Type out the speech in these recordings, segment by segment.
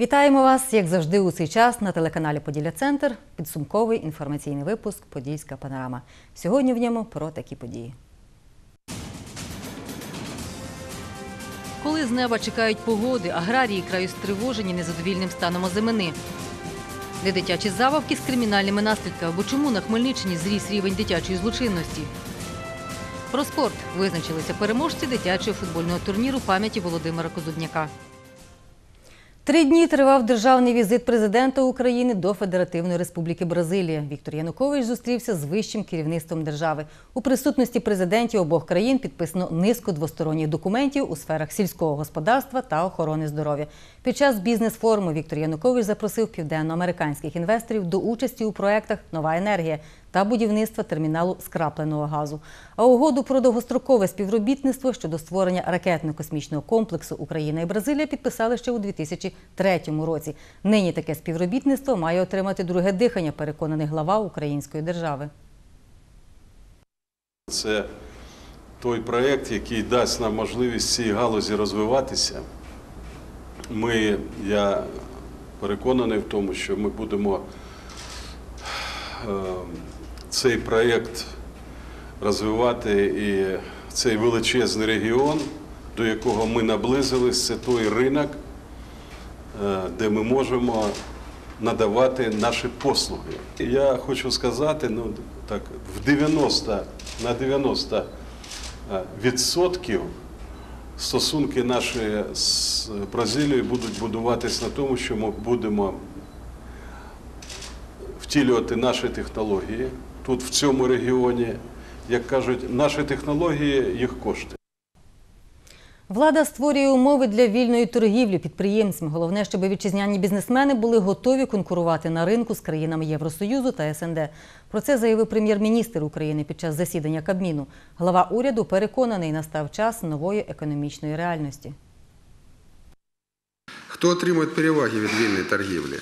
Вітаємо вас, як завжди, у цей час на телеканалі Поділля Центр. Підсумковий інформаційний випуск Подільська панорама. Сьогодні в ньому про такі події. Коли з неба чекають погоди, аграрії краю стривожені незадовільним станом озимини. Де дитячі забавки з кримінальними наслідками, або чому на Хмельниччині зріс рівень дитячої злочинності. Про спорт визначилися переможці дитячого футбольного турніру пам'яті Володимира Козубняка. Три дні тривав державний візит президента України до Федеративної Республіки Бразилія. Віктор Янукович зустрівся з вищим керівництвом держави. У присутності президентів обох країн підписано низку двосторонніх документів у сферах сільського господарства та охорони здоров'я. Під час бізнес-форуму Віктор Янукович запросив південноамериканських інвесторів до участі у проектах Нова енергія та будівництва терміналу скрапленого газу. А угоду про довгострокове співробітництво щодо створення ракетно-космічного комплексу Україна і Бразилія підписали ще у 2003 році. Нині таке співробітництво має отримати друге дихання, переконаний глава української держави. Це той проєкт, який дасть нам можливість цій галузі розвиватися. Ми, я переконаний в тому, що ми будемо е, цей проєкт розвивати і цей величезний регіон, до якого ми наблизились, це той ринок, е, де ми можемо надавати наші послуги. Я хочу сказати, ну так, в 90 на 90 е, відсотків стосунки наші з Бразилією будуть будуватись на тому, що ми будемо втілювати наші технології тут, в цьому регіоні. Як кажуть, наші технології їх кошти. Влада створює умови для вільної торгівлі підприємцям. Головне, щоб вітчизняні бізнесмени були готові конкурувати на ринку з країнами Євросоюзу та СНД. Про це заявив прем'єр-міністр України під час засідання Кабміну. Глава уряду переконаний, настав час нової економічної реальності. Хто отримує переваги від вільної торгівлі?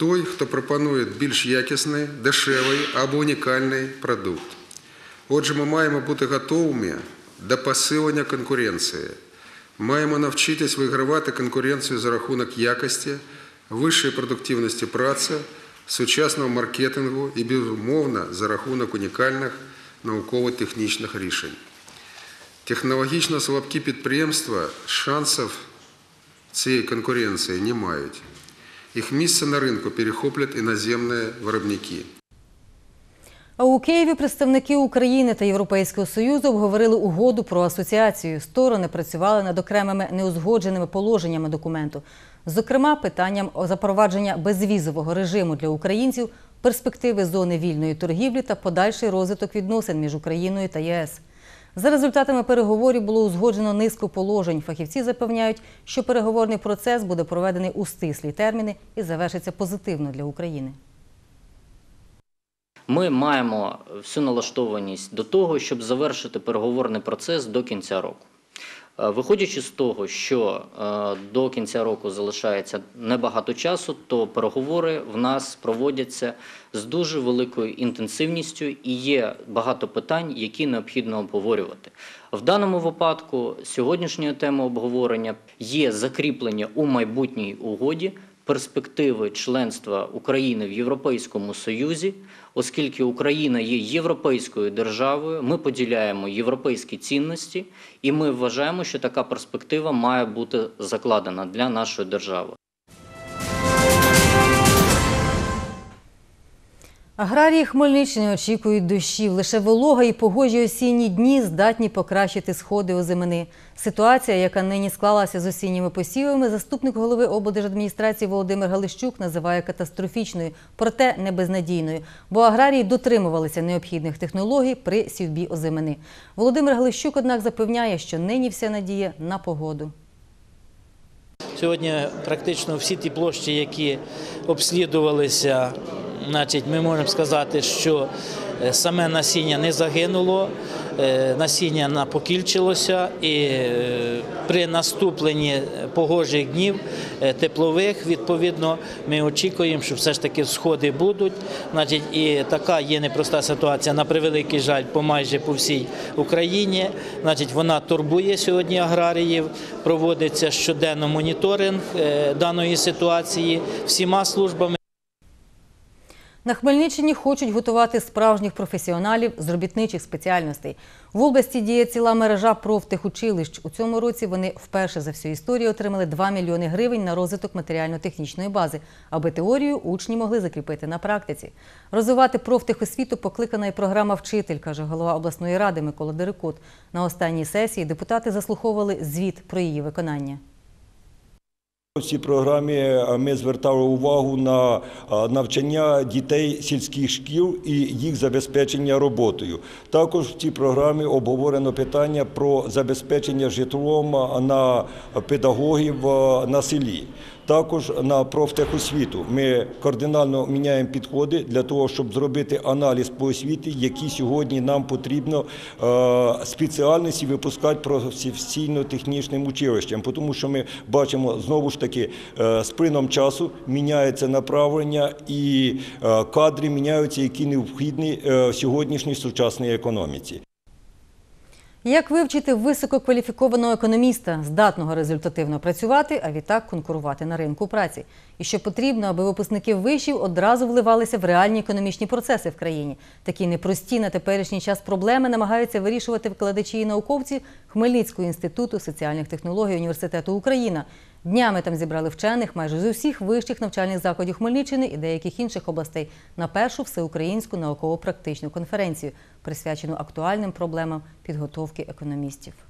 Той, хто пропонує більш якісний, дешевий або унікальний продукт. Отже, ми маємо бути готовими до посилення конкуренції. Маємо навчитись вигравати конкуренцію за рахунок якості, вищої продуктивності праці, сучасного маркетингу і, безумовно, за рахунок унікальних науково-технічних рішень. Технологічно слабкі підприємства шансів цієї конкуренції не мають. Їх місце на ринку перехоплять іноземні виробники. А у Києві представники України та Європейського Союзу обговорили угоду про асоціацію. Сторони працювали над окремими неузгодженими положеннями документу. Зокрема, питанням запровадження безвізового режиму для українців, перспективи зони вільної торгівлі та подальший розвиток відносин між Україною та ЄС. За результатами переговорів було узгоджено низку положень. Фахівці запевняють, що переговорний процес буде проведений у стислі терміни і завершиться позитивно для України. Ми маємо всю налаштованість до того, щоб завершити переговорний процес до кінця року. Е, Виходячи з того, що е, до кінця року залишається небагато часу, то переговори в нас проводяться з дуже великою інтенсивністю і є багато питань, які необхідно обговорювати. В даному випадку сьогоднішньою темою обговорення є закріплення у майбутній угоді перспективи членства України в Європейському Союзі, оскільки Україна є європейською державою, ми поділяємо європейські цінності, і ми вважаємо, що така перспектива має бути закладена для нашої держави. Аграрії Хмельниччини очікують дощів. Лише волога і погожі осінні дні здатні покращити сходи озимини. Ситуація, яка нині склалася з осінніми посівами, заступник голови облдержадміністрації Володимир Галищук називає катастрофічною, проте не безнадійною, бо аграрії дотримувалися необхідних технологій при сівбі озимини. Володимир Галищук, однак, запевняє, що нині вся надія на погоду. Сьогодні практично всі ті площі, які обслідувалися, значить, ми можемо сказати, що е, саме насіння не загинуло. е, насіння на- покільчилося, і е, при наступленні погожих днів теплових, відповідно, ми очікуємо, що все ж таки сходи будуть. Значить, і така є непроста ситуація на превеликий жаль по майже по всій Україні. Значить, вона турбує сьогодні аграріїв. Проводиться щоденно моніторинг даної ситуації всіма службами. На Хмельниччині хочуть готувати справжніх професіоналів з робітничих спеціальностей. В області діє ціла мережа профтехучилищ. У цьому році вони вперше за всю історію отримали 2 мільйони гривень на розвиток матеріально-технічної бази, аби теорію учні могли закріпити на практиці. Розвивати профтехосвіту покликана і програма «Вчитель», каже голова обласної ради Микола Дерекот. На останній сесії депутати заслуховували звіт про її виконання. У цій програмі е, ми звертали увагу на е, навчання дітей сільських шкіл і їх забезпечення роботою. Також в цій програмі обговорено питання про забезпечення житлом е, на педагогів на селі. Також на профтехосвіту ми кардинально міняємо підходи для того, щоб зробити аналіз по освіті, які сьогодні нам потрібно е, спеціальності випускати професійно-технічним училищем, тому що ми бачимо знову ж таки е, з плином часу міняється направлення і е, кадри міняються, які необхідні е, в сьогоднішній сучасній економіці. Як вивчити висококваліфікованого економіста, здатного результативно працювати, а відтак конкурувати на ринку праці? І що потрібно, аби випускники вишів одразу вливалися в реальні економічні процеси в країні? Такі непрості на теперішній час проблеми намагаються вирішувати викладачі і науковці Хмельницького інституту соціальних технологій університету Україна. Днями там зібрали вчених майже з усіх вищих навчальних закладів Хмельниччини і деяких інших областей на першу всеукраїнську науково-практичну конференцію, присвячену актуальним проблемам підготовки економістів.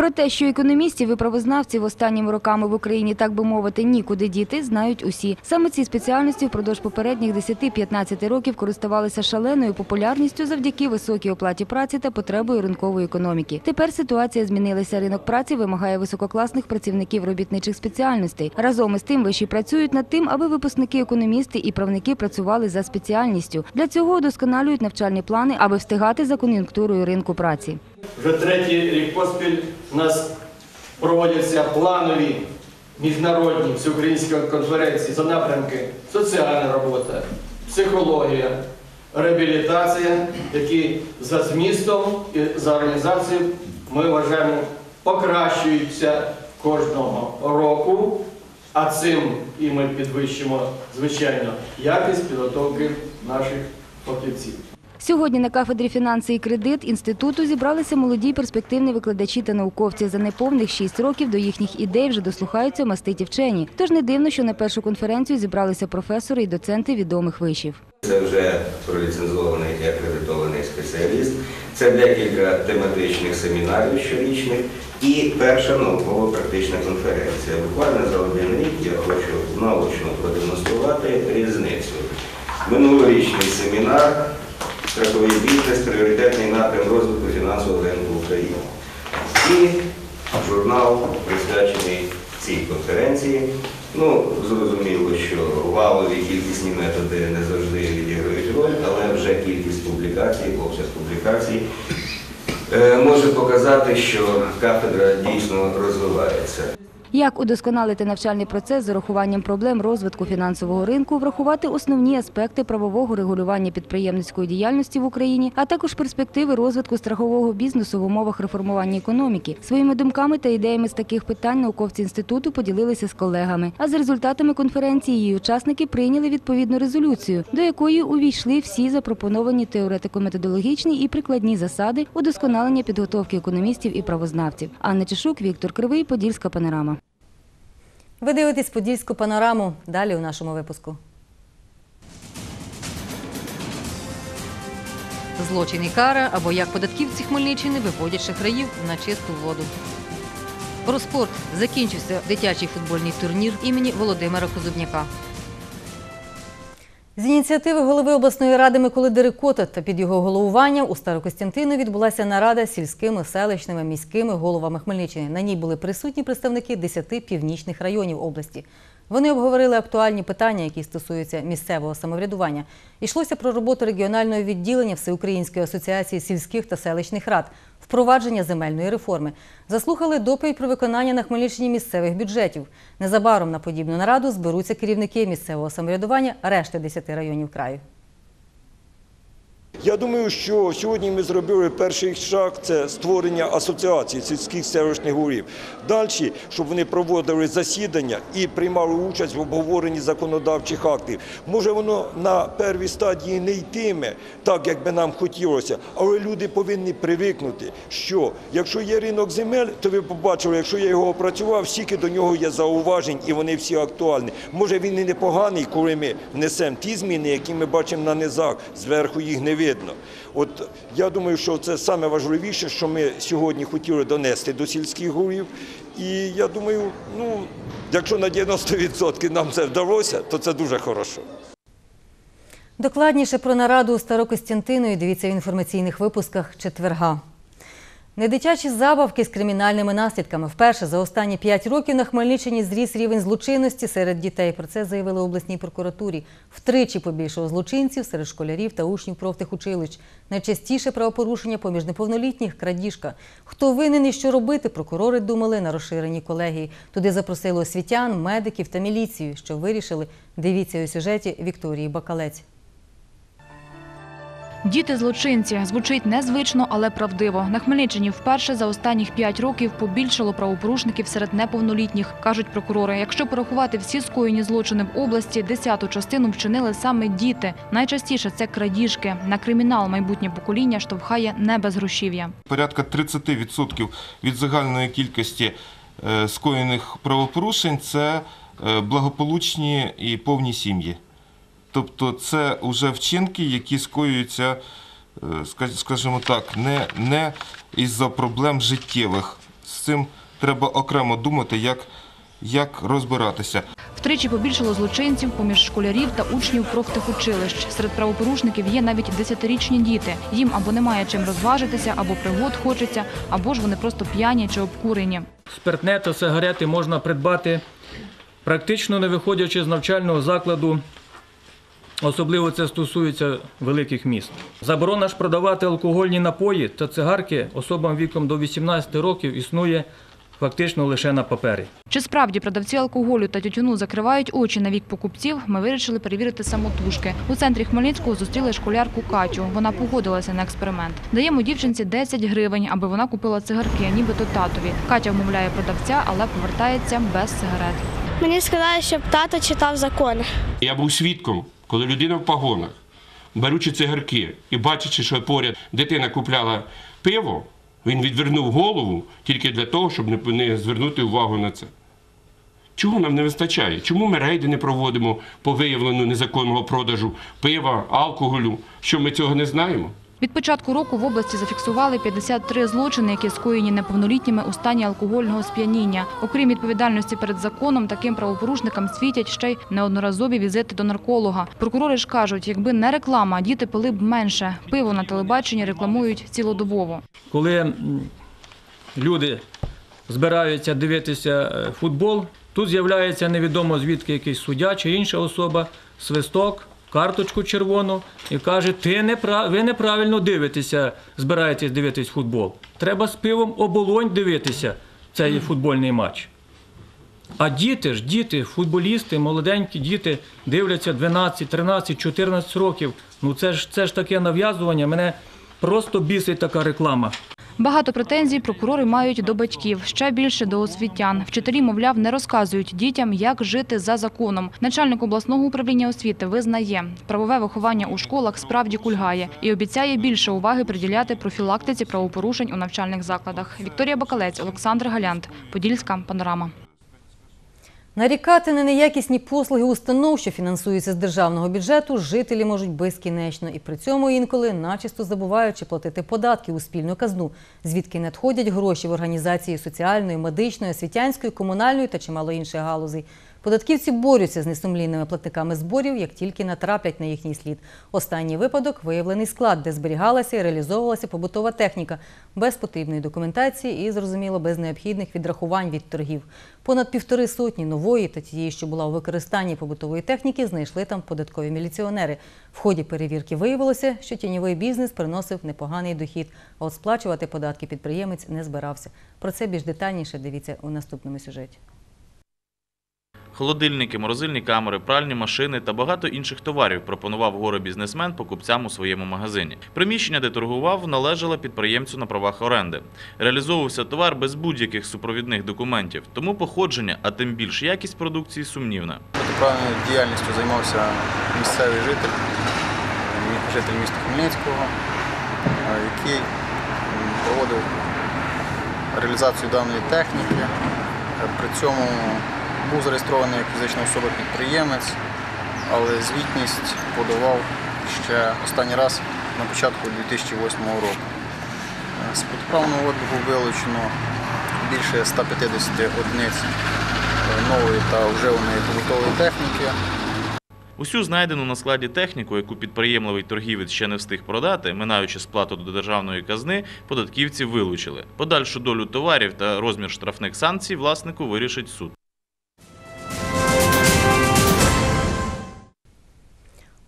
Про те, що економістів і правознавців останніми роками в Україні, так би мовити, нікуди діти, знають усі. Саме ці спеціальності впродовж попередніх 10-15 років користувалися шаленою популярністю завдяки високій оплаті праці та потребою ринкової економіки. Тепер ситуація змінилася. Ринок праці вимагає висококласних працівників робітничих спеціальностей. Разом із тим виші працюють над тим, аби випускники економісти і правники працювали за спеціальністю. Для цього удосконалюють навчальні плани, аби встигати за кон'юнктурою ринку праці. Вже третій рік поспіль у нас проводяться планові міжнародні всеукраїнські конференції за напрямки соціальна робота, психологія, реабілітація, які за змістом і за організацією ми вважаємо покращуються кожного року, а цим і ми підвищимо, звичайно, якість підготовки наших фахівців. Сьогодні на кафедрі фінанси і кредит інституту зібралися молоді перспективні викладачі та науковці. За неповних шість років до їхніх ідей вже дослухаються маститі вчені. Тож не дивно, що на першу конференцію зібралися професори і доценти відомих вишів. Це вже проліцензований і акредитований спеціаліст. Це декілька тематичних семінарів щорічних і перша науково-практична конференція. Буквально за один рік я хочу наочно продемонструвати різницю. Минулорічний семінар страховий бізнес, пріоритетний напрям розвитку фінансового ринку України. І журнал присвячений цій конференції. Ну, зрозуміло, що валові кількісні методи не завжди відіграють роль, але вже кількість публікацій, обсяг публікацій е, може показати, що кафедра дійсно розвивається. Як удосконалити навчальний процес з урахуванням проблем розвитку фінансового ринку, врахувати основні аспекти правового регулювання підприємницької діяльності в Україні, а також перспективи розвитку страхового бізнесу в умовах реформування економіки. Своїми думками та ідеями з таких питань науковці інституту поділилися з колегами. А за результатами конференції її учасники прийняли відповідну резолюцію, до якої увійшли всі запропоновані теоретико-методологічні і прикладні засади удосконалення підготовки економістів і правознавців. Анна Чешук, Віктор Кривий, Подільська панорама. Ви дивитесь подільську панораму. Далі у нашому випуску. Злочин і кара або як податківці Хмельниччини виводять шахраїв на чисту воду. Про спорт закінчився дитячий футбольний турнір імені Володимира Козубняка. З ініціативи голови обласної ради Миколи Дерикота та під його головуванням у Старокостянтину відбулася нарада з сільськими, селищними, міськими головами Хмельниччини. На ній були присутні представники 10 північних районів області. Вони обговорили актуальні питання, які стосуються місцевого самоврядування. Йшлося про роботу регіонального відділення Всеукраїнської асоціації сільських та селищних рад, впровадження земельної реформи. Заслухали доповідь про виконання на Хмельниччині місцевих бюджетів. Незабаром на подібну нараду зберуться керівники місцевого самоврядування решти 10 районів краю. Я думаю, що сьогодні ми зробили перший шаг це створення асоціації сільських селищних голів. Далі, щоб вони проводили засідання і приймали участь в обговоренні законодавчих актів. Може, воно на первій стадії не йтиме так, як би нам хотілося, але люди повинні привикнути, що якщо є ринок земель, то ви побачили, якщо я його опрацював, стільки до нього є зауважень, і вони всі актуальні. Може він і непоганий, коли ми внесемо ті зміни, які ми бачимо на низах, зверху їх не видно. От я думаю, що це саме важливіше, що ми сьогодні хотіли донести до сільських голів. І я думаю, ну якщо на 90% нам це вдалося, то це дуже хорошо. Докладніше про нараду у Старокостянтинові дивіться в інформаційних випусках четверга. Недитячі забавки з кримінальними наслідками. Вперше за останні п'ять років на Хмельниччині зріс рівень злочинності серед дітей. Про це заявили обласній прокуратурі. Втричі побільшало злочинців серед школярів та учнів профтехучилищ. Найчастіше правопорушення поміж неповнолітніх крадіжка. Хто винен і що робити, прокурори думали на розширеній колегії. Туди запросили освітян, медиків та міліцію. Що вирішили? Дивіться у сюжеті Вікторії Бакалець. Діти злочинці звучить незвично, але правдиво. На Хмельниччині вперше за останніх п'ять років побільшало правопорушників серед неповнолітніх, кажуть прокурори. Якщо порахувати всі скоєні злочини в області, десяту частину вчинили саме діти. Найчастіше це крадіжки. На кримінал майбутнє покоління штовхає не безгрошів'я. порядка 30% від загальної кількості е, скоєних правопорушень це е, благополучні і повні сім'ї. Тобто це вже вчинки, які скоюються, е, скажімо так, не, не із-за проблем життєвих. З цим треба окремо думати, як, як розбиратися. Втричі побільшало злочинців поміж школярів та учнів профтехучилищ. Серед правопорушників є навіть десятирічні діти. Їм або немає чим розважитися, або пригод хочеться, або ж вони просто п'яні чи обкурені. Спиртне та сигарети можна придбати практично не виходячи з навчального закладу. Особливо це стосується великих міст. Заборона ж продавати алкогольні напої та цигарки особам віком до 18 років існує фактично лише на папері. Чи справді продавці алкоголю та тютюну закривають очі на вік покупців, ми вирішили перевірити самотужки. У центрі Хмельницького зустріли школярку Катю. Вона погодилася на експеримент. Даємо дівчинці 10 гривень, аби вона купила цигарки, нібито татові. Катя вмовляє продавця, але повертається без сигарет. Мені сказали, щоб тато читав закони. Я був свідком, коли людина в погонах, беручи цигарки і бачачи, що поряд дитина купляла пиво, він відвернув голову тільки для того, щоб не- звернути увагу на це. Чого нам не вистачає? Чому ми рейди не проводимо по виявленню незаконного продажу пива, алкоголю? Що ми цього не знаємо? Від початку року в області зафіксували 53 злочини, які скоєні неповнолітніми у стані алкогольного сп'яніння. Окрім відповідальності перед законом, таким правопорушникам світять ще й неодноразові візити до нарколога. Прокурори ж кажуть, якби не реклама, діти пили б менше. Пиво на телебаченні рекламують цілодобово. Коли люди збираються дивитися е, футбол, тут з'являється невідомо звідки якийсь суддя чи інша особа, свисток, карточку червону і каже, ти не ви неправильно дивитеся, збираєтесь дивитись футбол. Треба з пивом оболонь дивитися цей футбольний матч. А діти ж, діти, футболісти, молоденькі діти дивляться 12, 13, 14 років. Ну це ж це ж таке нав'язування. Мене просто бісить така реклама. Багато претензій прокурори мають до батьків, ще більше до освітян. Вчителі, мовляв, не розказують дітям, як жити за законом. Начальник обласного управління освіти визнає, правове виховання у школах справді кульгає і обіцяє більше уваги приділяти профілактиці правопорушень у навчальних закладах. Вікторія Бакалець, Олександр Галянт, Подільська панорама. Нарікати на неякісні послуги установ, що фінансуються з державного бюджету, жителі можуть безкінечно і при цьому інколи начисто забуваючи платити податки у спільну казну, звідки надходять гроші в організації соціальної, медичної, освітянської, комунальної та чимало інших галузей. Податківці борються з несумлінними платниками зборів, як тільки натраплять на їхній слід. Останній випадок виявлений склад, де зберігалася і реалізовувалася побутова техніка без потрібної документації і, зрозуміло, без необхідних відрахувань від торгів. Понад півтори сотні нової та тієї, що була у використанні побутової техніки, знайшли там податкові міліціонери. В ході перевірки виявилося, що тіньовий бізнес приносив непоганий дохід, а от сплачувати податки підприємець не збирався. Про це більш детальніше дивіться у наступному сюжеті. Холодильники, морозильні камери, пральні машини та багато інших товарів пропонував горе-бізнесмен покупцям у своєму магазині. Приміщення, де торгував, належало підприємцю на правах оренди. Реалізовувався товар без будь-яких супровідних документів, тому походження, а тим більш якість продукції сумнівна. Протиправною діяльністю займався місцевий житель, житель міста Хмельницького, який проводив реалізацію даної техніки. При цьому був зареєстрований як фізична особа-підприємець, але звітність подавав ще останній раз на початку 2008 року. З протиправного обліку вилучено більше 150 одиниць е, нової та вживаної побутової техніки. Усю знайдену на складі техніку, яку підприємливий торгівець ще не встиг продати, минаючи сплату до державної казни, податківці вилучили. Подальшу долю товарів та розмір штрафних санкцій власнику вирішить суд.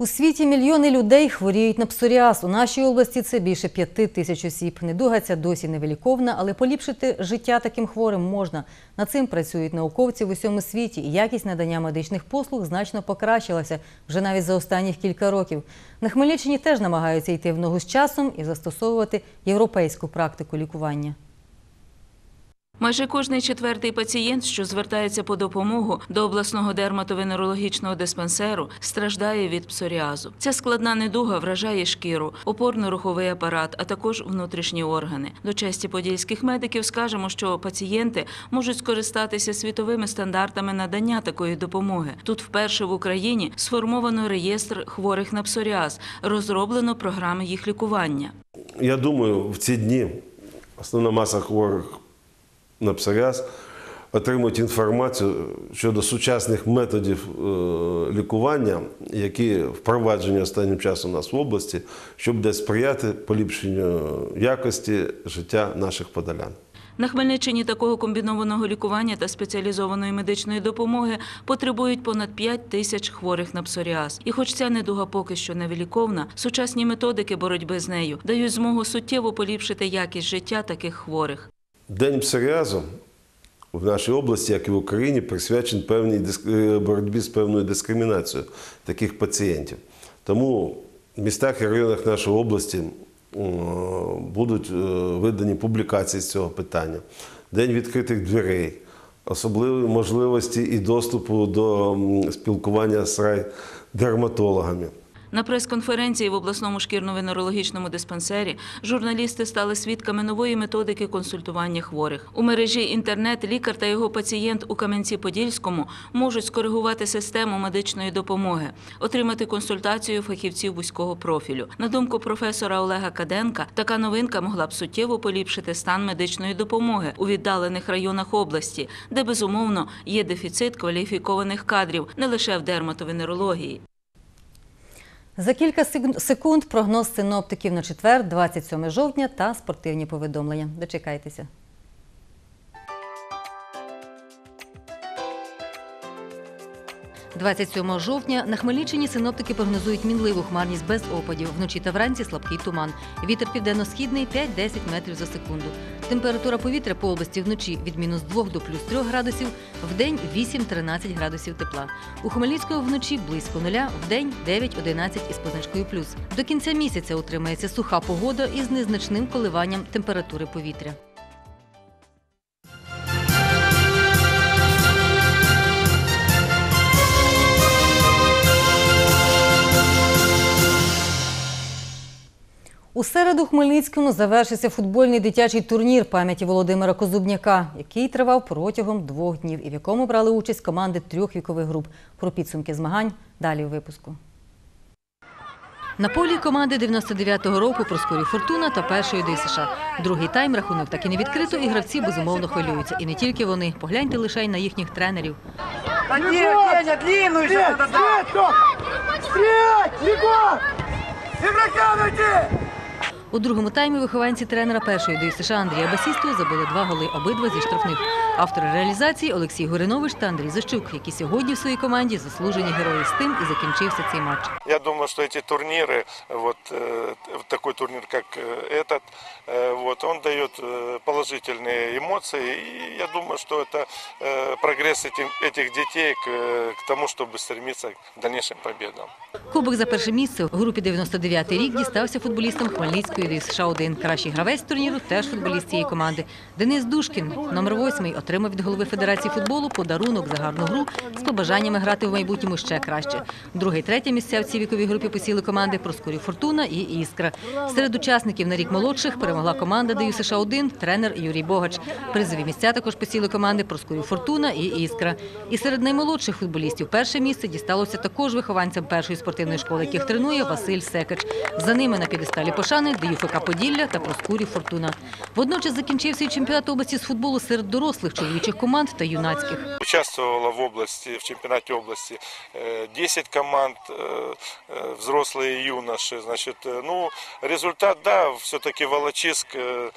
У світі мільйони людей хворіють на псоріаз. У нашій області це більше п'яти тисяч осіб. Недуга ця досі невиліковна, але поліпшити життя таким хворим можна. Над цим працюють науковці в усьому світі, і якість надання медичних послуг значно покращилася вже навіть за останніх кілька років. На Хмельниччині теж намагаються йти в ногу з часом і застосовувати європейську практику лікування. Майже кожний четвертий пацієнт, що звертається по допомогу до обласного дерматовенерологічного диспансеру, страждає від псоріазу. Ця складна недуга вражає шкіру, опорно-руховий апарат, а також внутрішні органи. До честі подільських медиків скажемо, що пацієнти можуть скористатися світовими стандартами надання такої допомоги. Тут вперше в Україні сформовано реєстр хворих на псоріаз, розроблено програми їх лікування. Я думаю, в ці дні основна маса хворих на псоріаз отримують інформацію щодо сучасних методів е, лікування, які впроваджені останнім часом у нас в області, щоб де сприяти поліпшенню якості життя наших подолян. На Хмельниччині такого комбінованого лікування та спеціалізованої медичної допомоги потребують понад 5 тисяч хворих на псоріаз. І хоч ця недуга поки що невиліковна, сучасні методики боротьби з нею дають змогу суттєво поліпшити якість життя таких хворих. День псоріазу в нашій області, як і в Україні, присвячений певній диск- е, боротьбі з певною дискримінацією таких пацієнтів. Тому в містах і районах нашої області будуть е, видані публікації з цього питання. День відкритих дверей, особливі можливості і доступу до спілкування з райдерматологами. На прес-конференції в обласному шкірно-венерологічному диспансері журналісти стали свідками нової методики консультування хворих. У мережі інтернет лікар та його пацієнт у Кам'янці-Подільському можуть скоригувати систему медичної допомоги, отримати консультацію фахівців вузького профілю. На думку професора Олега Каденка, така новинка могла б суттєво поліпшити стан медичної допомоги у віддалених районах області, де безумовно є дефіцит кваліфікованих кадрів не лише в дерматовенерології. За кілька секунд прогноз синоптиків на четвер, 27 жовтня та спортивні повідомлення. Дочекайтеся. – 27 жовтня на Хмельниччині синоптики прогнозують мінливу хмарність без опадів. Вночі та вранці слабкий туман. Вітер південно-східний 5-10 метрів за секунду. Температура повітря по області вночі від мінус 2 до плюс 3 градусів, вдень 8-13 градусів тепла. У Хмельницького вночі близько нуля, в день 9-11 із позначкою плюс. До кінця місяця утримається суха погода із незначним коливанням температури повітря. У середу Хмельницькому завершився футбольний дитячий турнір пам'яті Володимира Козубняка, який тривав протягом двох днів і в якому брали участь команди трьох вікових груп. Про підсумки змагань далі у випуску. На полі команди 99-го року Проскурі Фортуна та першої ДСШ. Другий тайм рахунок так і не відкрито, і гравці безумовно хвилюються. І не тільки вони. Погляньте лише й на їхніх тренерів. Ходи, Деня, У другому таймі вихованці тренера першої ДЮСШ Андрія Басістого забили два голи, обидва зі штрафних. Автори реалізації Олексій Горинович та Андрій Защук, які сьогодні в своїй команді заслужені герої з тим і закінчився цей матч. Я думаю, что эти турниры, вот э, такой турнир, как э, этот, э, вот, он дает э, положительные эмоции. И я думаю, что это э, прогресс этим, этих детей к, э, к тому, чтобы стремиться к дальнейшим победам. Кубок за перше місце у групі 99-й рік дістався футболістам Хмельницької ДЮСШ 1 Кращий гравець турніру теж футболіст цієї команди. Денис Душкін, номер 8, отримав від голови Федерації футболу подарунок за гарну гру з побажаннями грати в майбутньому ще краще. Друге і третє місця в цій віковій групі посіли команди Проскурів Фортуна і Іскра. Серед учасників на рік молодших перемогла команда ДЮСШ 1 тренер Юрій Богач. Призові місця також посіли команди Проскурів Фортуна і Іскра. І серед наймолодших футболістів перше місце дісталося також вихованцям першої спортивної школи, яких тренує Василь Секач. За ними на підесталі пошани ДЮФК Поділля та Проскурів Фортуна. Водночас закінчився і чемпіонат області з футболу серед дорослих чоловічих команд та юнацьких. Участвовало в области, в чемпионате области э, 10 команд, э, э, взрослые и юноши. Значит, э, ну, результат, да, все-таки Волочиск э,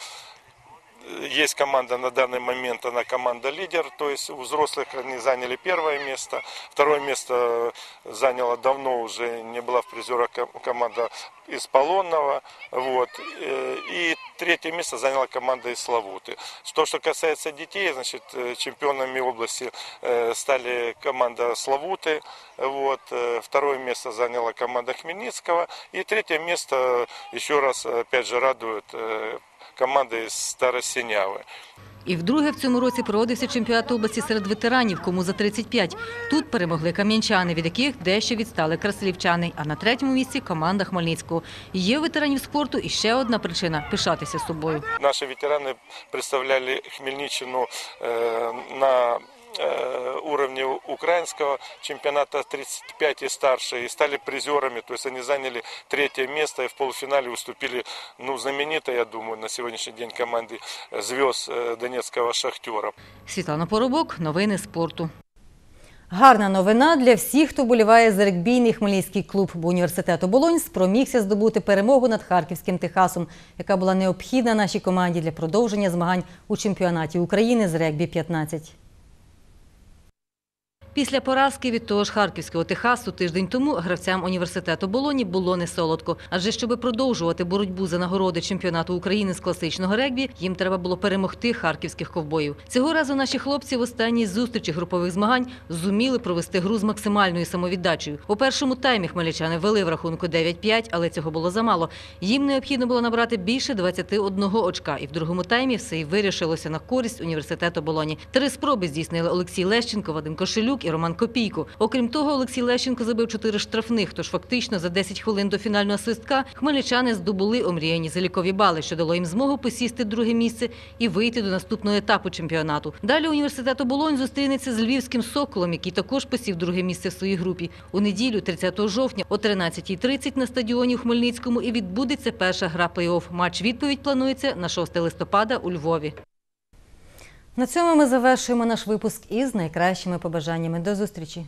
есть команда на данный момент, она команда лидер, то есть у взрослых они заняли первое место, второе место заняла давно уже не была в призерах ко- команда из Полонного, вот, э, и третье место заняла команда из Славуты. То, что касается детей, значит, э, чемпионами области э, стали команда Славуты, вот, э, второе место заняла команда Хмельницкого, и третье место, еще раз, опять же, радует команда із Старосіняви. І вдруге в цьому році проводився чемпіонат області серед ветеранів, кому за 35. Тут перемогли кам'янчани, від яких дещо відстали краслівчани. А на третьому місці команда Хмельницького. Є ветеранів спорту і ще одна причина пишатися собою. Наші ветерани представляли Хмельниччину е, на э, уровне украинского чемпионата 35 и старше и стали призерами, то есть они заняли третье место и в полуфинале уступили, ну, знаменитой, я думаю, на сегодняшний день команде звезд э, Донецкого «Шахтера». Світлана Поробок, новини спорту. Гарна новина для всіх, хто боліває за регбійний хмельницький клуб, бо університет оболонь спромігся здобути перемогу над харківським Техасом, яка була необхідна нашій команді для продовження змагань у чемпіонаті України з регбі-15. Після поразки від того ж харківського Техасу тиждень тому гравцям університету Болоні було не солодко. Адже щоб продовжувати боротьбу за нагороди чемпіонату України з класичного регбі, їм треба було перемогти харківських ковбоїв. Цього разу наші хлопці в останній зустрічі групових змагань зуміли провести гру з максимальною самовіддачею. У першому таймі хмельничани вели в рахунку 9-5, але цього було замало. Їм необхідно було набрати більше 21 очка. І в другому таймі все й вирішилося на користь університету Болоні. Три спроби здійснили Олексій Лещенко, Вадим Кошелюк і Роман Копійко. Окрім того, Олексій Лещенко забив чотири штрафних. Тож фактично за 10 хвилин до фінального свистка хмельничани здобули омріяні залікові бали, що дало їм змогу посісти друге місце і вийти до наступного етапу чемпіонату. Далі університет Оболонь зустрінеться з львівським соколом, який також посів друге місце в своїй групі. У неділю, 30 жовтня, о 13.30 на стадіоні у Хмельницькому і відбудеться перша гра плей-офф. Матч відповідь планується на 6 листопада у Львові. На цьому ми завершуємо наш випуск із найкращими побажаннями. До зустрічі!